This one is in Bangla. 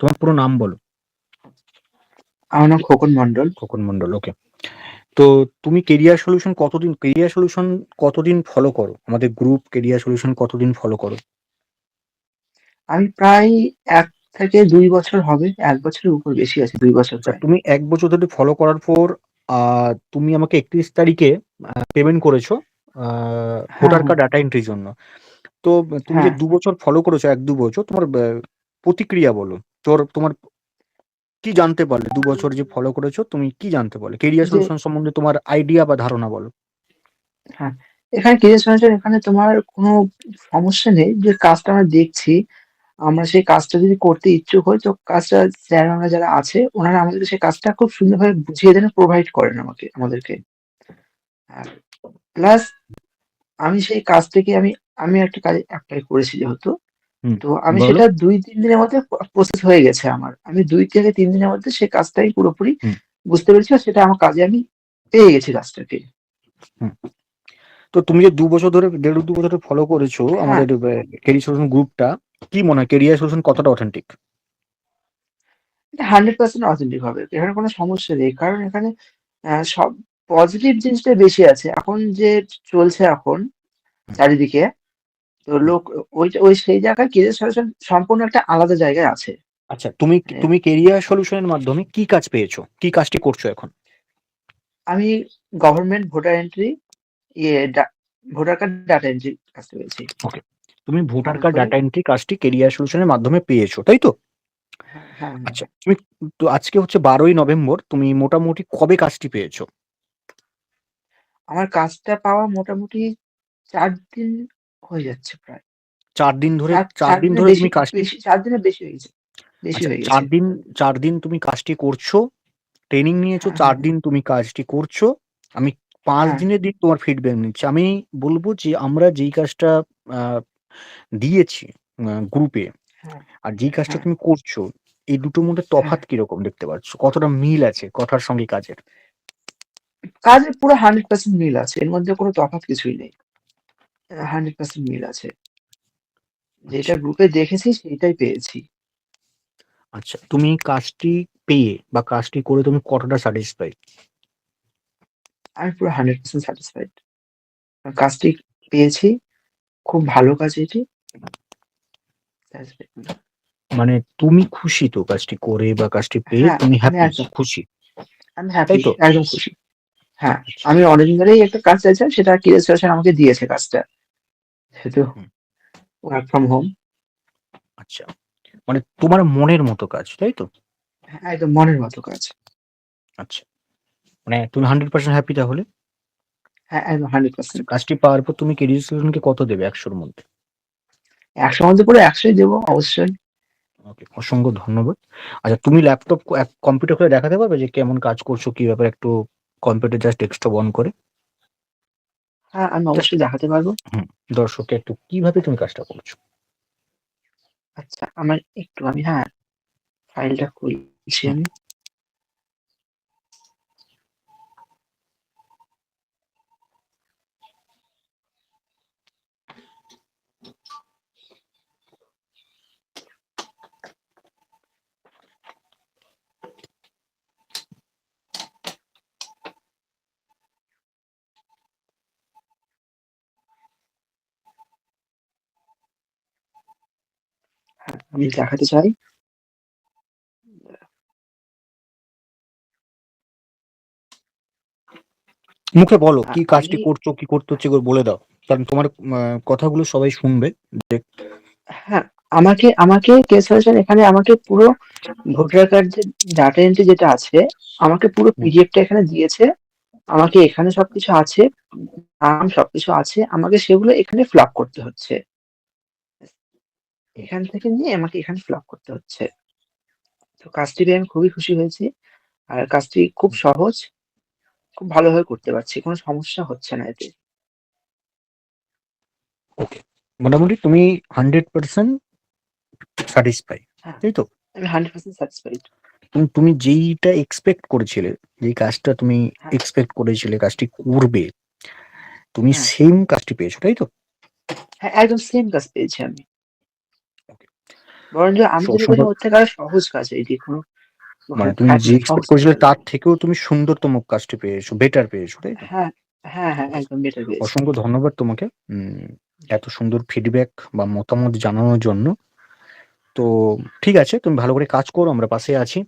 তোমার পুরো নাম বলো। আমার নাম খোকন মন্ডল খোকন মন্ডল ওকে তো তুমি কেরিয়ার সলিউশন কতদিন কেরিয়ার সলিউশন কতদিন ফলো করো? আমাদের গ্রুপ কেরিয়ার সলিউশন কতদিন ফলো করো? আমি প্রায় এক থেকে দুই বছর হবে এক বছরের উপর বেশি আছে দুই বছর আচ্ছা তুমি এক বছর ধরে ফলো করার পর তুমি আমাকে একত্রিশ তারিখে পেমেন্ট করেছ ভোটার। কার্ড ডাটা এন্ট্রির জন্য। তো তুমি যে হ্যাঁ। দু বছর ফলো করেছ এক দু বছর তোমার প্রতিক্রিয়া বলো। তোর তোমার কি জানতে পারলে? দু বছর যে ফলো করেছ তুমি কি জানতে পারলে? কেরিয়ার সলিউশন সম্বন্ধে তোমার আইডিয়া বা ধারণা বলো। হ্যাঁ এখানে কেরিয়ার সলিউশন এখানে তোমার কোনো সমস্যা নেই। যে কাজটা আমরা দেখছি আমরা সেই কাজটা যদি করতে ইচ্ছুক হই তো কাজটা স্যার আমরা যারা আছে ওনারা আমাদেরকে সেই কাজটা খুব সুন্দরভাবে বুঝিয়ে দেন প্রোভাইড করেন আমাকে আমাদেরকে। প্লাস আমি সেই কাজ থেকে আমি আমি একটা কাজে অ্যাপ্লাই করেছি যেহেতু। তো আমি সেটা দুই তিন দিনের মধ্যে প্রসেস হয়ে গেছে আমার। আমি দুই থেকে তিন দিনের মধ্যে সেই কাজটাই পুরোপুরি বুঝতে পেরেছি আর সেটা আমার কাজে আমি পেয়ে গেছি কাজটাকে। তো তুমি যে দু বছর ধরে দেড় দু বছর ধরে ফলো করেছ হ্যাঁ। আমাদের কেরিয়ার সলিউশন গ্রুপটা কি মনে হয়? কেরিয়ার সলিউশন কতটা অথেন্টিক হান্ড্রেড পার্সেন্ট অথেন্টিক হবে। এখানে কোনো সমস্যা নেই। কারণ এখানে সব পজিটিভ জিনিসটা বেশি আছে। এখন যে চলছে এখন চারিদিকে তো লোক ওই ওই সেই জায়গায় কেরিয়ার সলিউশন সম্পূর্ণ একটা আলাদা জায়গায় আছে। আচ্ছা তুমি হ্যাঁ। তুমি কেরিয়ার সলিউশনের মাধ্যমে কি কাজ পেয়েছ? কি কাজটি করছ এখন? আমি গভর্নমেন্ট ভোটার এন্ট্রি ইয়ে ভোটার কার্ড ডাটা এন্ট্রি কাজটা পেয়েছি। ওকে তুমি ভোটার কার্ড ডাটা এন্ট্রি কাজটি কেরিয়ার সলিউশনের মাধ্যমে পেয়েছ তাই তো? হ্যাঁ হ্যাঁ। আচ্ছা তুমি তো আজকে হচ্ছে বারোই নভেম্বর তুমি মোটামুটি কবে কাজটি পেয়েছ? আমার কাজটা পাওয়া মোটামুটি চার দিন হয়ে যাচ্ছে প্রায়। চার দিন ধরে চার- দিন দিনের ধরে বেশি তুমি কাজটি বেশি চার দিনের বেশি হয়ে গেছে বেশি আচ্ছা, হয়ে গেছে। দিন চার দিন তুমি কাজটি করছ ট্রেনিং নিয়েছো হ্যাঁ, চার হ্যাঁ। দিন তুমি কাজটি করছ আমি পাঁচ হ্যাঁ। দিনের দিন তোমার ফিডব্যাক নিচ্ছি। আমি বলব যে আমরা যেই কাজটা দিয়েছি গ্রুপে হ্যাঁ আর যেই কাজটা হ্যাঁ। তুমি করছ এই দুটোর মধ্যে তফাৎ কীরকম দেখতে পাচ্ছ? কতটা মিল আছে কথার সঙ্গে কাজের? কাজের পুরো হান্ড্রেড পার্সেন্ট মিল আছে এর মধ্যে কোনো তফাৎ কিছুই নেই। হান্ড্রেড পার্সেন্ট মিল আছে। যেটা গ্রুপে দেখেছি সেটাই পেয়েছি। আচ্ছা তুমি কাজটি পেয়ে বা কাজটি করে তুমি কতটা স্যাটিসফাই আমি পুরো হান্ড্রেড পার্সেন্ট স্যাটিসফাইড কাজটি পেয়েছি খুব ভালো কাজ এটি। মানে তুমি খুশি তো কাজটি করে বা কাজটি পেয়ে হ্যাঁ, তুমি হ্যাপি। খুশি। আমি হ্যাপি তাই তো? একদম খুশি। হ্যাঁ আমি অনেকদিন ধরেই একটা কাজ চাইছিলাম সেটা কিরেস সলিউশন আমাকে দিয়েছে কাজটা। হুম। ওয়ার্ক ফ্রম হোম আচ্ছা। মানে তোমার মনের মতো কাজ তাই তো? হ্যাঁ একদম মনের মতো কাজ। আচ্ছা। মানে তুমি হান্ড্রেড পার্সেন্ট হ্যাপি তাহলে? হ্যাঁ একদম হান্ড্রেড পার্সেন্ট কাজটি পাওয়ার পর তুমি কেরিয়ার সলিউশনকে কত দেবে একশোর মধ্যে? একশো মধ্যে পুরো একশোই দেবো অবশ্যই। ওকে অসংখ্য ধন্যবাদ। আচ্ছা তুমি ল্যাপটপ কম্পিউটার করে দেখাতে পারবে যে কেমন কাজ করছ কি ব্যাপারে একটু কম্পিউটার জাস্ট ডেস্কটপ অন করে? হ্যাঁ আমি অবশ্যই দেখাতে পারব। দর্শককে একটু কীভাবে তুমি কাজটা করছ? আচ্ছা আমার একটু আমি হ্যাঁ ফাইলটা খুলছি আমি হ্যাঁ, আমি দেখাতে চাই। মুখে বলো কি কাজটি করছ কি করতে হচ্ছে বলে দাও। কারণ তোমার কথাগুলো সবাই শুনবে। হ্যাঁ আমাকে আমাকে কেস সলিউশন এখানে আমাকে পুরো ভোটার কার্ড যে ডাটা এন্ট্রি যেটা আছে আমাকে পুরো পিডিএফটা এখানে দিয়েছে। আমাকে এখানে সবকিছু আছে নাম সবকিছু আছে আমাকে সেগুলো এখানে ফিল করতে হচ্ছে। এখান থেকে নিয়ে আমাকে এখানে ফিল করতে হচ্ছে। তো কাজটি আমি খুবই খুশি হয়েছি। আর কাজটি খুব সহজ খুব ভালোভাবে করতে পারছি কোনো সমস্যা হচ্ছে না এতে। মোটামুটি তুমি হান্ড্রেড পার্সেন্ট স্যাটিসফাই হ্যাঁ। তাই তো? আমি হান্ড্রেড পার্সেন্ট স্যাটিসফাইড তুমি যেইটা এক্সপেক্ট করেছিলে যেই কাজটা তুমি হ্যাঁ। এক্সপেক্ট করেছিলে কাজটি করবে তুমি হ্যাঁ। সেম কাজটি পেয়েছ তাই তো? হ্যাঁ একদম সেম কাজ পেয়েছি আমি। বরঞ্চ আমি যেটা অসম্ভব- করি ওর থেকে আরও সহজ কাজ এটি কোনো মানে তুমি যে এক্সপেক্ট করেছিলে তার থেকেও তুমি সুন্দরতম কাজটি পেয়েছ বেটার পেয়েছ তাই হ্যাঁ হ্যাঁ হ্যাঁ একদম বেটার পেয়েছি। অসংখ্য ধন্যবাদ তোমাকে। এত সুন্দর ফিডব্যাক বা মতামত জানানোর জন্য। তো ঠিক আছে তুমি ভালো করে কাজ করো আমরা পাশে আছি।